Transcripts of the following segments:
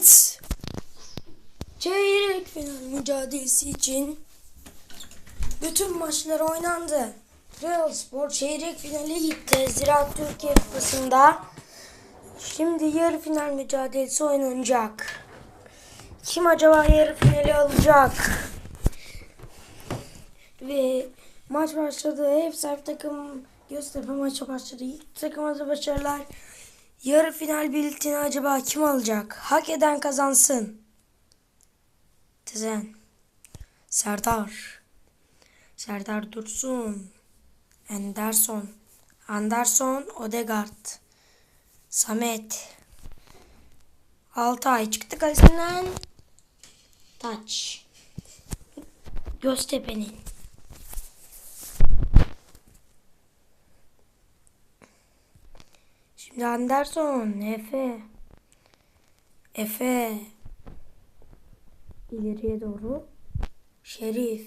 Evet. Çeyrek final mücadelesi için bütün maçlar oynandı. Real Spor çeyrek finale gitti. Ziraat Türkiye Kupası'nda. Şimdi yarı final mücadelesi oynanacak. Kim acaba yarı finali alacak? Ve maç başladı. Ev sahibi takım Göztepe maçı başladı. İlk takıma da başarılar. Yarı final biletini acaba kim alacak? Hak eden kazansın. Tezen. Serdar. Serdar Dursun. Anderson. Anderson Odegaard. Samet. Altay çıktı kalesinden. Taç. Göztepe'nin. Anderson, Efe. Efe. İleriye doğru. Şerif.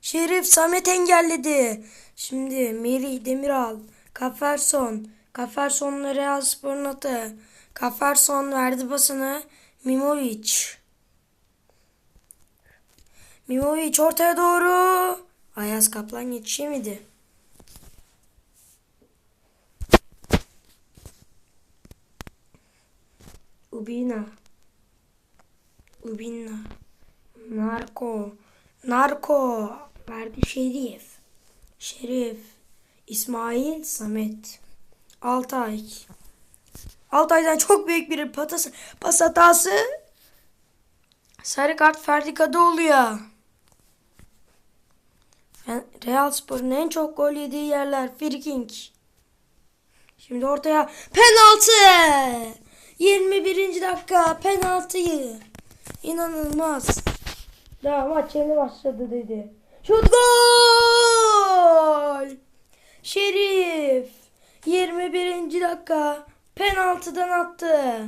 Şerif Samet engelledi. Şimdi Merih Demiral. Kaferson. Kaferson'la Real Spor'un atı. Kaferson verdi basını. Mimovic. Mimovic ortaya doğru. Ayaz Kaplan yetişemedi. Ubina. Ubina. Narko. Narko. Verdi Şerif. Şerif. İsmail Samet. Altay. Altay'dan çok büyük bir patası, pas hatası. Sarı kart Ferdi Kadıoğlu'ya. Real Spor'un en çok gol yediği yerler Friking. Şimdi ortaya penaltı. 21. dakika penaltıyı. İnanılmaz. Daha maç yeni başladı dedi. Şut gol! Şerif 21. dakika penaltıdan attı.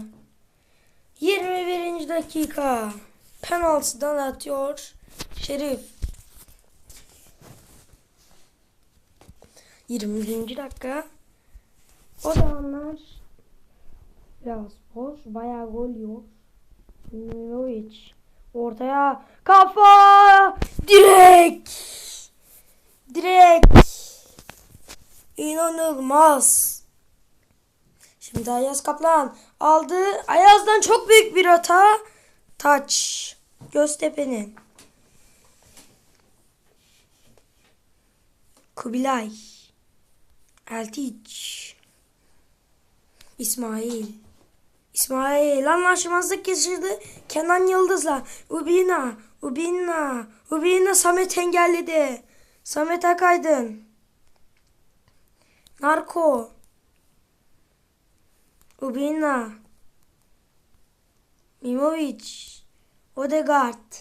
21. dakika penaltıdan atıyor Şerif. 21. dakika o zamanlar Real Spor bayağı gol yiyor. Mimovic ortaya kafa direkt direkt inanılmaz. Şimdi Ayaz Kaplan aldı. Ayaz'dan çok büyük bir hata. Taç. Göztepe'nin. Kubilay. Eltiç. İsmail. İsmail anlaşmazlık yaşadı. Kenan Yıldız'la. Ubina. Ubina. Ubina Samet engelledi. Samet Akaydın. Narko. Ubina. Mimovic. Odegaard.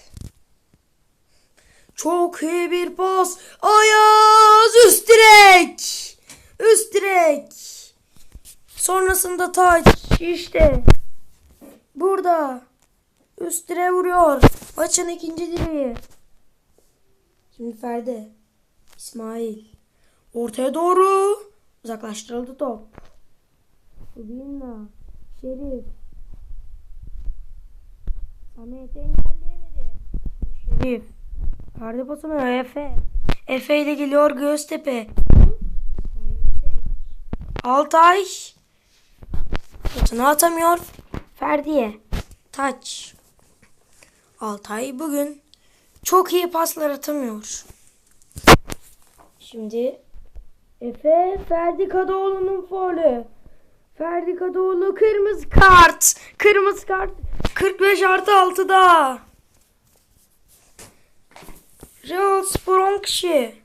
Çok iyi bir pas. Ayaz üst direk. Üst direk. Sonrasında taç işte. Burada. Üst direğe vuruyor. Maçın ikinci direği. Şimdi Ferdi. İsmail. Ortaya doğru. Uzaklaştırıldı top. Ubinna. Şerif. Samet engelleyemedi. Şerif. Ferdi pasını Efe. Efe ile geliyor Göztepe. Altay. Potunu atamıyor. Ferdi'ye. Taç. Altay bugün çok iyi paslar atamıyor. Şimdi Efe Ferdi Kadıoğlu'nun faulü. Ferdi Kadıoğlu kırmızı kart. Kırmızı kart 45 artı 6'da. Real Spor 10 kişi.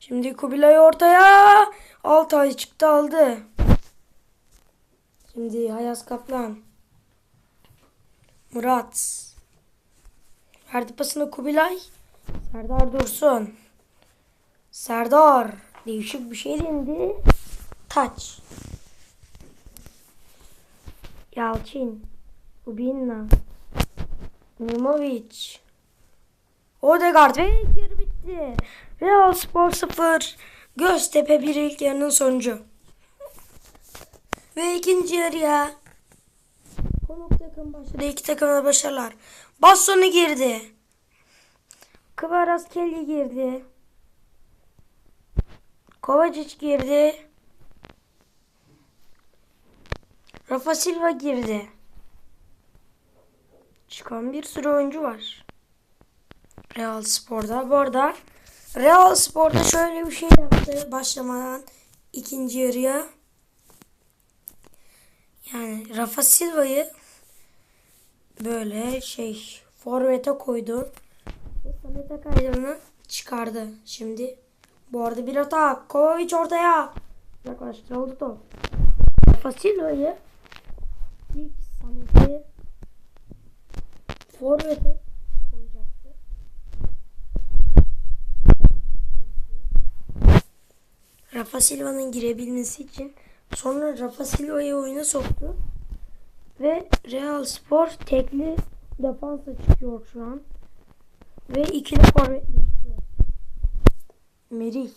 Şimdi Kubilay ortaya. Altay çıktı aldı. Şimdi Hayas Kaplan. Murat. Verdi pasını Kubilay. Serdar Dursun. Serdar. Değişik bir şey dendi. Taç. Yalçın. Ubinna. Mimovic. Odegaard ve yarı bitti. Real Spor 0. Göztepe 1 ilk yarının sonucu. Ve ikinci yarıya konuk takım başladı. İki takımda başarılar. Bastonu girdi. Kvaratskhelia girdi. Kovacic girdi. Rafa Silva girdi. Çıkan bir sürü oyuncu var. Real Spor'da. Bu arada Real Spor'da şöyle bir şey yaptı başlamadan ikinci yarıya. Yani Rafa Silva'yı böyle şey forvete koydu. Samet Akaydın'ı çıkardı. Şimdi bu arada bir hata. Kovacic ortaya. Yaklaştırıldı top. Rafa Silva'yı ilk Samet'i forvete. Rafa Silva'nın girebilmesi için sonra Rafa Silva'yı oyuna soktu. Ve Real Spor tekli defansa çıkıyor şu an. Ve ikili forvetle çıkıyor. Merih.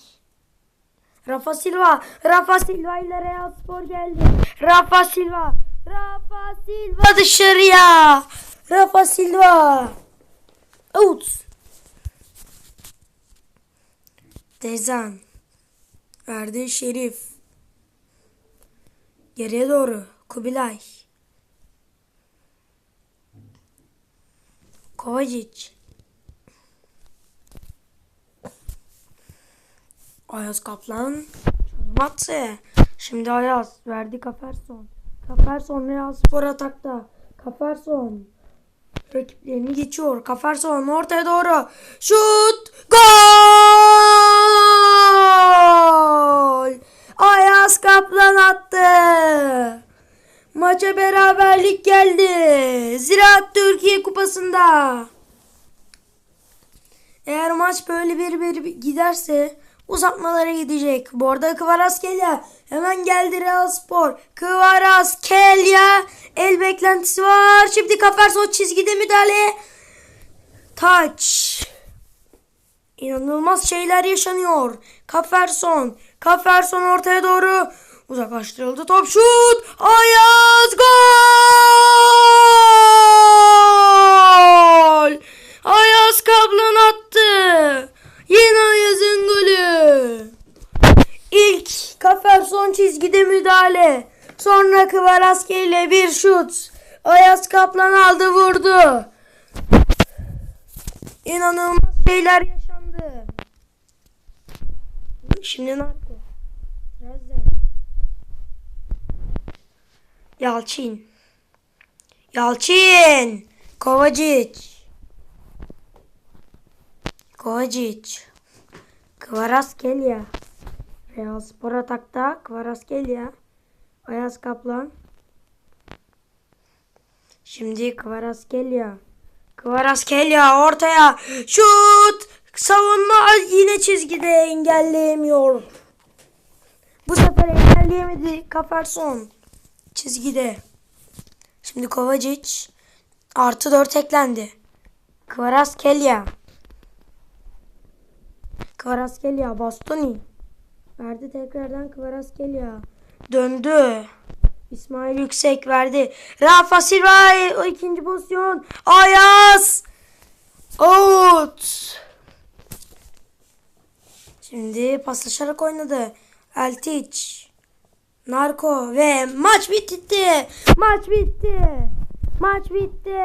Rafa Silva. Rafa Silva ile Real Spor geldi. Rafa Silva. Rafa Silva dışarıya. Rafa Silva. Out. Dezan. Verdi Şerif. Geriye doğru. Kubilay. Kovacic. Ayaz Kaplan. Matse. Şimdi Ayaz. Verdi Kaferson. Kaferson Real Spor atakta. Kaferson. Rakiplerini geçiyor. Kaferson ortaya doğru. Şut. Gol! Maça beraberlik geldi. Ziraat Türkiye Kupası'nda. Eğer maç böyle bir bir giderse uzatmalara gidecek. Bu arada Kvaratskhelia hemen geldi Real Spor. Kvaratskhelia el beklentisi var. Şimdi Kaferson çizgide müdahale. Taç. İnanılmaz şeyler yaşanıyor. Kaferson. Kaferson ortaya doğru uzaklaştırıldı. Top şut. Ayaz gol. Ayaz Kaplan attı. Yine Ayaz'ın golü. İlk Kaferson çizgide müdahale. Sonra Kvaratskhelia ile bir şut. Ayaz Kaplan aldı vurdu. İnanılmaz şeyler yaşandı. Şimdi ne yaptı? Yalçın. Yalçın. Kovacic. Kovacic. Kvaratskhelia. Real Spor atakta. Kvaratskhelia. Ayaz Kaplan. Şimdi Kvaratskhelia. Kvaratskhelia ortaya. Şut. Savunma yine çizgide engelleyemiyor. Bu sefer engelleyemedi Kaferson. Çizgide. Şimdi Kovacic. Artı 4 eklendi. Kvaratskhelia. Kvaratskhelia. Bastoni. Verdi tekrardan Kvaratskhelia. Döndü. İsmail Yüksek verdi. Rafa Silva o ikinci pozisyon. Ayaz. Out. Şimdi paslaşarak oynadı. Eltic. Narko ve maç bitti. Maç bitti. Maç bitti.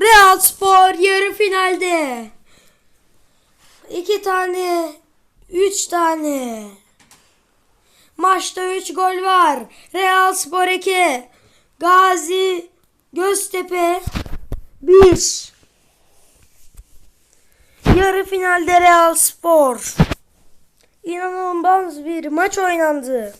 Real Spor yarı finalde. İki tane, üç tane. Maçta 3 gol var. Real Spor 2. Gazi Göztepe 1. Yarı finalde Real Spor. İnanılmaz bir maç oynandı.